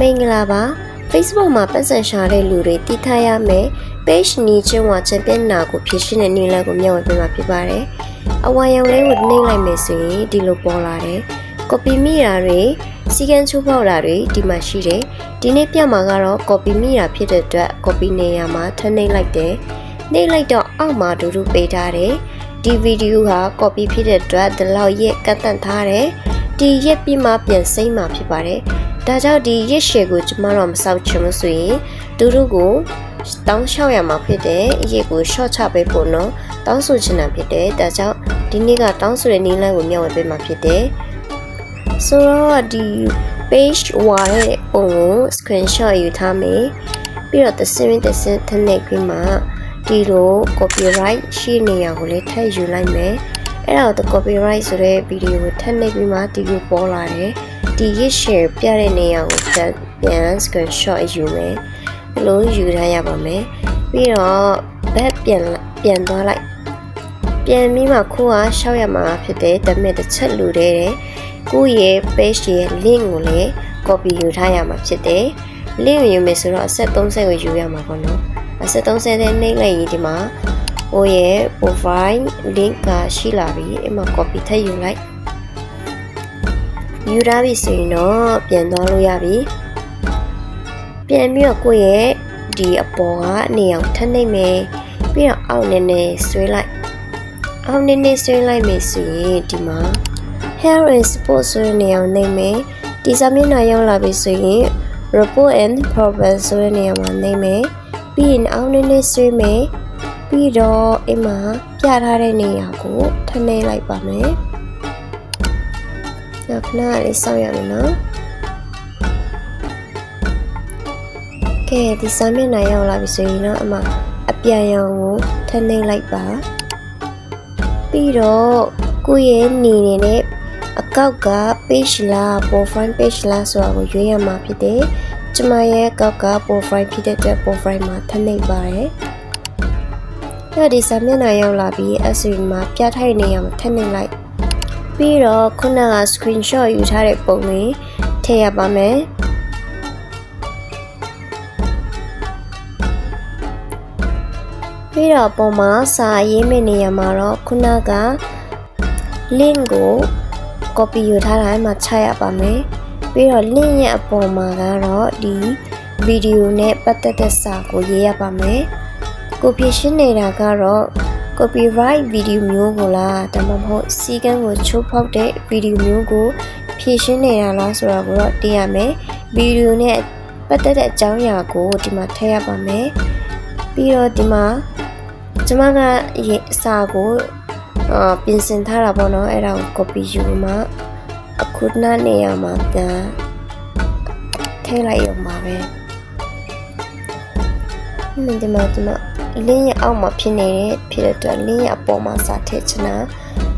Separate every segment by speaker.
Speaker 1: မင်္ဂလာပါ Facebook မှာပတ်စံရှာတဲ့လူတွေတည်ထားရမယ် page နီချင်းဝါချန်ပီယံနာကိုဖြည့်ရှင်းတဲ့နည်းလမ်းကိုမျှဝေပေးမှာဖြစ်ပါတယ်။အဝါရောင်လေးကိုနှိမ့်လိုက်မယ်ဆိုရင်ဒီလိုပေါ်လာတယ်။ copy မိတာတွေစီကံချိုးပေါက်တာတွေဒီမှာရှိတယ်။ဒီနေ့ပြမှာကတော့ copy မိတာဖြစ်တဲ့အတွက် copy နေရာမှာထပ်နှိမ့်လိုက်တယ်။နှိမ့်လိုက်တော့အောက်မှာဒူဒူပေးထားတယ်။ဒီဗီဒီယိုဟာ copy ဖြစ်တဲ့အတွက်ဒီလောက်ရက်ကန့်တန့်ထားတယ်။ဒီရက်ပြီးမှပြန်စိမ့်မှာဖြစ်ပါတယ်။ ဒါကြောင့်ဒီရက်ရှည်ကိုကျမတို့မစောက်ချင်လို့ဆိုရင်ဒူဒူကိုတောင်းလျှောက်ရမှာဖြစ်တယ်။ရက်ကို short ချပေးဖို့နော်။တောင်းဆိုချင်တာဖြစ်တယ်။ဒါကြောင့်ဒီနေ့ကတောင်းဆိုတဲ့နည်းလမ်းကိုမျှဝေပေးမှာဖြစ်တယ်။ဆိုတော့ဒီ page ဝါရဲ့ပုံကို screenshot ယူထားမယ်။ပြီးတော့တစ်စင်းတစ်စင်းထည့်ပြီးမှဒီလို copyright ရှိနေရကိုလည်းထည့်ယူလိုက်မယ်။အဲ့တော့ copyright ဆိုတဲ့ဗီဒီယိုကိုထည့်နေပြီးမှဒီလိုပေါ်လာတယ်။ ဒီ hit share ပြတဲ့နေရာကိုပြန်ပြန် screenshot ယူမယ်။ဒီလိုယူထားရပါမယ်။ပြီးတော့ဘက်ပြန်ပြန်သွားလိုက်ပြန်ပြီးမှခိုးအားရှောက်ရမှာဖြစ်တယ်ဒါပေမဲ့တစ်ချက်လူတဲ့တယ်ကိုယ့်ရဲ့ page ရဲ့ link ကိုလည်း copy ယူထားရမှာဖြစ်တယ် link ကိုယူမယ်ဆိုတော့အဆက်30ကိုယူရမှာပေါ့နော်အဆက်30နဲ့နှိမ့်လိုက်ရင်ဒီမှာဟိုရဲ့ profile link ကရှိလာပြီအဲ့မှာ copy ထည့်ယူလိုက် ယူထားပြီဆိုရင်တော့ပြန်သွားလို့ရပြီပြန်ပြီးတော့ကိုယ့်ရဲ့ဒီအပေါ်ကနေအောင်ထပ်နှိမ့်မယ်ပြီးတော့အောက်နည်းနည်းဆွဲလိုက်အောင်နေနေဆွဲလိုက်မယ်ဆိုရင်ဒီမှာ hair and sport ဆိုတဲ့နေရာကိုနှိပ်မယ်ဒီစာမျက်နှာရောက်လာပြီဆိုရင် report and problem ဆိုတဲ့နေရာမှာနှိပ်မယ်ပြီးရင်အောင်နေနေဆွဲမယ်ပြီးတော့အိမ်မှာပြထားတဲ့နေရာကိုထပ်နှိပ်လိုက်ပါမယ် ညခဏလေးစောင့်ရမယ်နော်ကဲဒီစာမျက်နှာရောက်လာပြီဆိုရင်တော့အမအပြန်ရောင်ကိုထပ်နှိပ်လိုက်ပါပြီးတော့ကိုယ့်ရဲ့နေနေတဲ့အကောက်က page လား profile page လားဆိုတာကိုရွေးရမှာဖြစ်တယ်။ကျမရဲ့အကောက်က profile ဖြစ်တဲ့အတွက် profile မှာထပ်နှိပ်ပါတယ်။အဲ့ဒီစာမျက်နှာရောက်လာပြီးအစီအမှာပြထိုက်နေရမှာထပ်နှိပ်လိုက်။ ပြီးတော့ခုနက screenshot ယူထားတဲ့ပုံလေးထည့်ရပါမယ်။ပြီးတော့ပုံမှာစာရေးမယ့်နေရာမှာတော့ခုနက link ကို copy ယူထားတာမှချရပါမယ်ပြီးတော့ link ရဲ့အပေါ်မှာကတော့ဒီဗီဒီယိုနဲ့ပတ်သက်တဲ့စာကိုရေးရပါမယ်ကိုဖြည့်ရှင်းနေတာကတော့ copyright video မျိုးကိုလားဒါမှမဟုတ်စီကံကိုချိုးဖောက်တဲ့ video မျိုးကိုဖြည့်ရှင်းနေတာလားဆိုတာကိုတော့သိရမယ်ဗီဒီယိုနဲ့ပတ်သက်တဲ့အကြောင်းအရာကိုဒီမှာထည့်ရပါမယ်ပြီးတော့ဒီမှာကျမကရေအစာကိုအာပြင်ဆင်ထားတာပေါ့နော်အဲ့ဒါကို copy ယူမှအခုနားနေရာမှာပြန်ထည့်လိုက်ရုံပါပဲဟင်းဒီမှာဒီမှာ လင်းရအောက်မှာဖြစ်နေတဲ့ဖြစ်တဲ့အတွက်လင်းရအပေါ်မှာစာထည့်ချင်တာ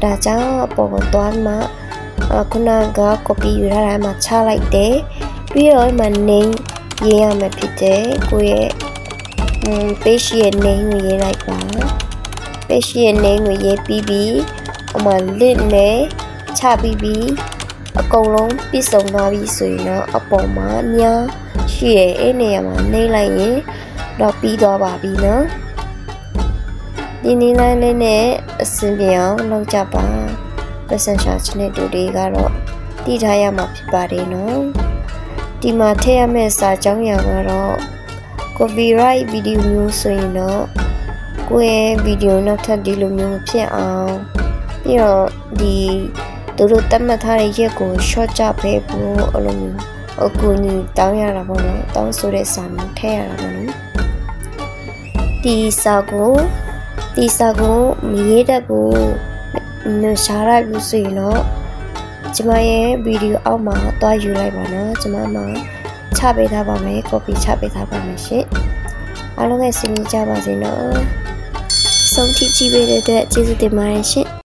Speaker 1: ဒါကြောင့်အပေါ်ကိုသွားမှအခုနက copy ယူထားတာမှချလိုက်တယ်ပြီးတော့ဒီမှာ name ရေးရမှာဖြစ်တယ်ကိုယ့်ရဲ့ page ရဲ့ name ကိုရေးလိုက်ပါ page ရဲ့ name ကိုရေးပြီးပြီးဟိုမှာ link နဲ့ချပြီးပြီးအကုန်လုံးပြည့်စုံသွားပြီဆိုရင်တော့အပေါ်မှာများရှိရဲ့အဲ့နေရာမှာနှိမ့်လိုက်ရင် တော့ပြီးသွားပါပြီနော်ဒီနည်းလမ်းလေးနဲ့အဆင်ပြေအောင်လုပ်ကြပါပတ်စံရှာချင်တဲ့တူတွေကတော့တည်ထားရမှာဖြစ်ပါတယ်နော်ဒီမှာထည့်ရမယ့်စာကြောင်းရာကတော့ copyright video မျိုးဆိုရင်တော့ကိုယ့်ရဲ့ဗီဒီယိုနောက်ထပ်ဒီလိုမျိုးမဖြစ်အောင်ပြီးတော့ဒီသူတို့တတ်မှတ်ထားတဲ့ရက်ကို short ကြပေးဖို့အလိုမျိုးအကူအညီတောင်းရတာပေါ့နော်တောင်းဆိုတဲ့စာမျိုးထည့်ရတာပေါ့နော် ဒီစာကိုဒီစာကိုမရေးတတ်ဘူးမရှားရဘူးဆိုရင်တော့ကျမရဲ့ဗီဒီယိုအောက်မှာတွားယူလိုက်ပါနော်ကျမမှာချပေးထားပါမယ် copy ချပေးထားပါမယ်ရှင်အားလုံးရဲ့စင်ကြပါစေနော်ဆုံးထိကြည့်ပေးတဲ့အတွက်ကျေးဇူးတင်ပါတယ်ရှင်